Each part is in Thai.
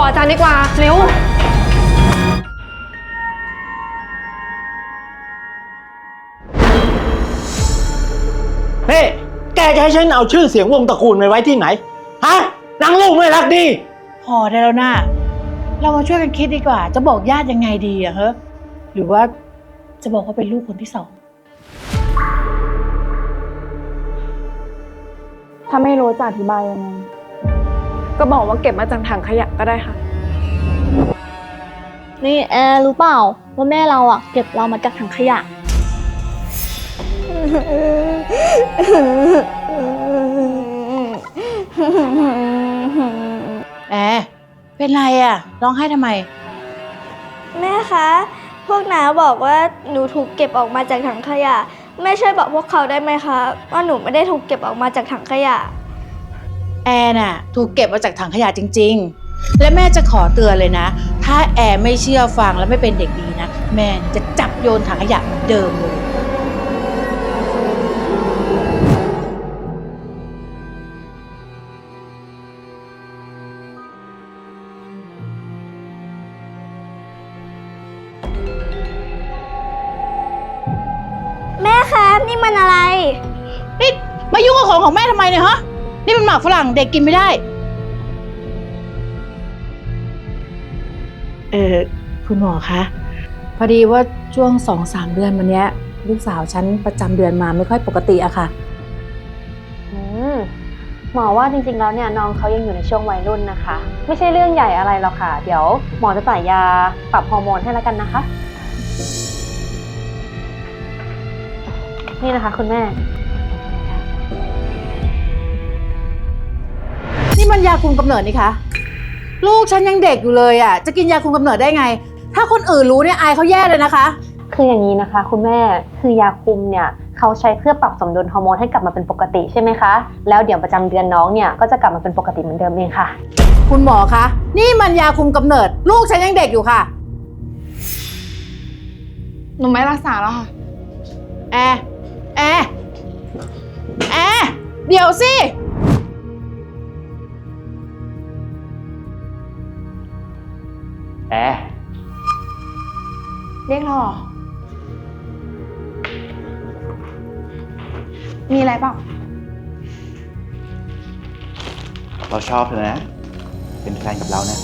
บอกอาจารย์ดีกว่า เร็ว เฮ้แกจะให้ฉันเอาชื่อเสียงวงตระกูลไปไว้ที่ไหน ฮะนางลูกไม่รักดี พอได้แล้วนะเรามาช่วยกันคิดดีกว่า จะบอกญาติยังไงดีอะเฮ้หรือว่าจะบอกว่าเป็นลูกคนที่สอง ถ้าไม่รู้จะอธิบายยังไง ก็บอกว่าเก็บมาจากถังขยะก็ได้ค่ะ นี่แอร์รู้เปล่าว่าแม่เราอะเก็บเรามาจากถังขยะ แอร์เป็นไรอะร้องไห้ทำไม แม่คะ พวกน้าบอกว่าหนูถูกเก็บออกมาจากถังขยะ แม่ช่วยบอกพวกเขาได้ไหมคะว่าหนูไม่ได้ถูกเก็บออกมาจากถังขยะ แอร์น่ะถูกเก็บมาจากถังขยะจริง ๆ และแม่จะขอเตือนเลยนะ ถ้าแอร์ไม่เชื่อฟังและไม่เป็นเด็กดีนะ แม่จะจับโยนถังขยะเหมือนเดิมเลยแม่คะนี่มันอะไร นี่มายุ่งกับของของแม่ทำไมเนี่ยฮะ นี่มันหมากฝรั่งเด็กกินไม่ได้ เออคุณหมอคะ พอดีว่าช่วงสองสามเดือนมาเนี้ย ลูกสาวฉันประจำเดือนมาไม่ค่อยปกติอะค่ะ อืมหมอว่าจริงๆ แล้วเนี่ยน้องเขายังอยู่ในช่วงวัยรุ่นนะคะ ไม่ใช่เรื่องใหญ่อะไรหรอกค่ะ เดี๋ยวหมอจะจ่ายยาปรับฮอร์โมนให้แล้วกันนะคะ นี่นะคะคุณแม่ มันยาคุมกำเนิดนี่คะ ลูกฉันยังเด็กอยู่เลยอะจะกินยาคุมกำเนิดได้ไง ถ้าคนอื่นรู้เนี่ยอายเขาแย่เลยนะคะ คืออย่างนี้นะคะ คุณแม่คือยาคุมเนี่ยเขาใช้เพื่อปรับสมดุลฮอร์โมนให้กลับมาเป็นปกติใช่ไหมคะ แล้วเดี๋ยวประจำเดือนน้องเนี่ยก็จะกลับมาเป็นปกติเหมือนเดิมเองค่ะ คุณหมอคะ นี่มันยาคุมกำเนิด ลูกฉันยังเด็กอยู่ค่ะหนูไม่รักษาแล้วค่ะ แอร์แอร์แอร์เดี๋ยวสิ แอร์เรียกเราเหรอ มีอะไรเปล่าเราชอบเธอนะ เป็นแฟนกับเรานะ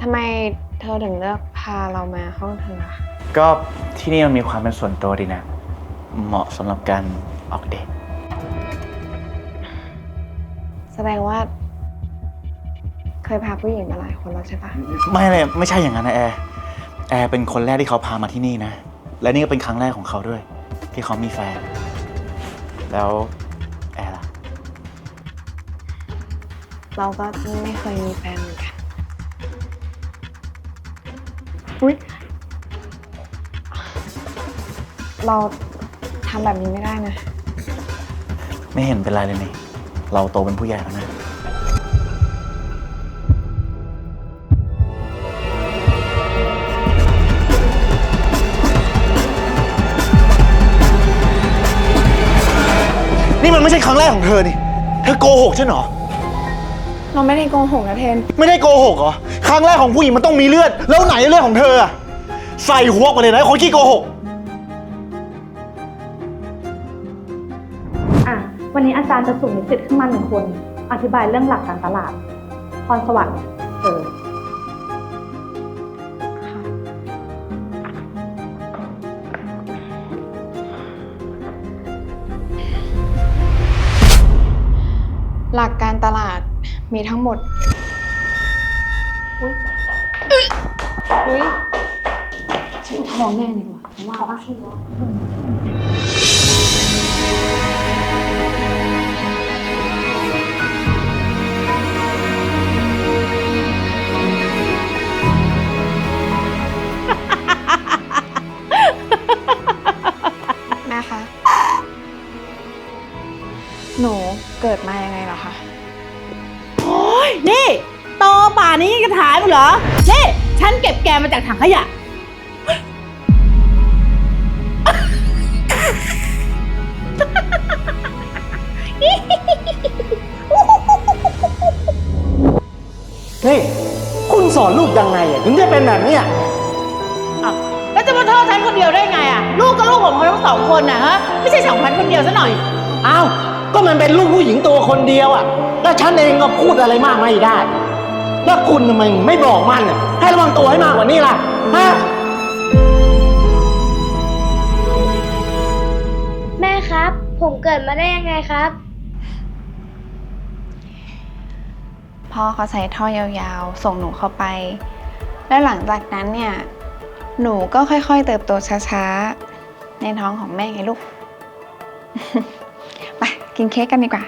ทำไมเธอถึงเลือกพาเรามาห้องเธออะก็ที่นี่มันมีความเป็นส่วนตัวดีนะ เหมาะสำหรับการออกเดทแสดงว่า เคยพาผู้หญิงมาหลายคนแล้วใช่ปะไม่เลยไม่ใช่อย่างนั้นนะแอร์แอร์เป็นคนแรกที่เขาพามาที่นี่นะ และนี่ก็เป็นครั้งแรกของเขาด้วย ที่เขามีแฟน แล้วแอร์ล่ะ เราก็ไม่เคยมีแฟนเหมือนกันอุ๊ยเรา ทำแบบนี้ไม่ได้นะ ไม่เห็นเป็นไรเลยนี่ เราโตเป็นผู้ใหญ่แล้วนะ นี่มันไม่ใช่ครั้งแรกของเธอนี่ เธอโกหกใช่เหรอ เราไม่ได้โกหกนะเทน ไม่ได้โกหกเหรอ ครั้งแรกของผู้หญิงมันต้องมีเลือด แล้วไหนเลือดของเธออะใส่หัวไปเลยนะไอ้คนขี้โกหก วันนี้อาจารย์จะสุ่มนิสิตขึ้นมาหนึ่งคน อธิบายเรื่องหลักการตลาด พรสวรรค์เออหลักการตลาดมีทั้งหมดท้องแน่เลยว่ะว่าว่า หนูเกิดมายังไงเหรอคะ โอ้ยนี่โตป่านนี้ยังจะถามอีกเหรอ นี่ ฉันเก็บแกมาจากถังขยะ นี่ คุณสอนลูกยังไงอะถึงได้เป็นแบบเนี้ยอ้าวแล้วจะมาโทษฉันคนเดียวได้ไงอะ ลูกก็ลูกของเขาทั้งสองคนนะฮะ ไม่ใช่สองพันคนเดียวซะหน่อย อ้าว ก็มันเป็นลูกผู้หญิงตัวคนเดียวอะแล้วฉันเองก็พูดอะไรมากไม่ได้ แล้วคุณทำไมไม่บอกมันอะให้ระวังตัวให้มากกว่านี้ล่ะ ฮะ แม่ครับ ผมเกิดมาได้ยังไงครับ พ่อเขาใช้ท่อยาวๆ ส่งหนูเข้าไป แล้วหลังจากนั้นเนี่ย หนูก็ค่อยๆ เติบโตช้าๆ ในท้องของแม่ไงลูกไป กินเค้กกันดีกว่า